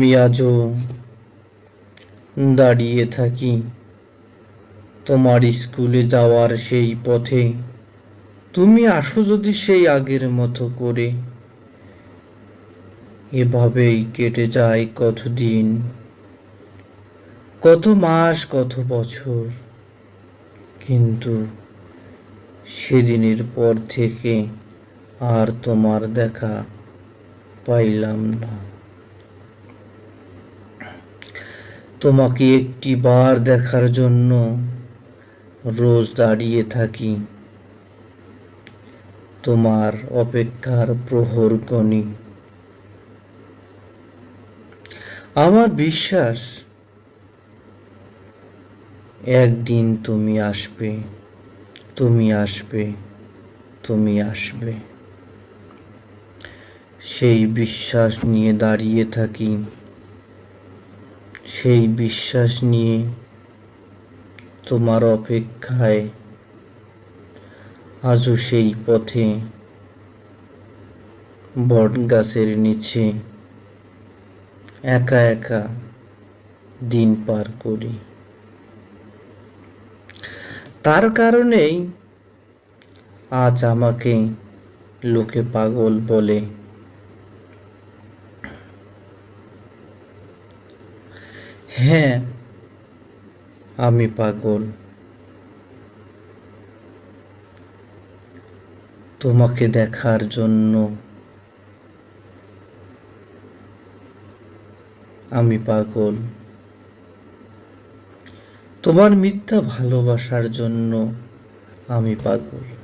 আমি আজও দাঁড়িয়ে থাকি তোমার স্কুলে যাওয়ার সেই পথে। তুমি আসো যদি সেই আগের মতো করে। এভাবেই কেটে যায় কত দিন কত মাস, কত বছর। কিন্তু সেদিনের পর থেকে আর তোমার দেখা পাইলাম না। তোমাকে একটি বার দেখার জন্য রোজ দাঁড়িয়ে থাকি। তোমার অপেক্ষার প্রহর গণি আমার বিশ্বাস, একদিন তুমি আসবে তুমি আসবে তুমি আসবে। সেই বিশ্বাস নিয়ে দাঁড়িয়ে থাকি। সেই বিশ্বাস নিয়ে তোমার অপেক্ষায় আজও সেই পথে বট গাছের নিচে একা একা দিন পার করি। তার কারণেই আজ আমাকে লোকে পাগল বলে। হ্যাঁ আমি পাগল। তোমাকে দেখার জন্য আমি পাগল। তোমার মিথ্যা ভালোবাসার জন্য আমি পাগল।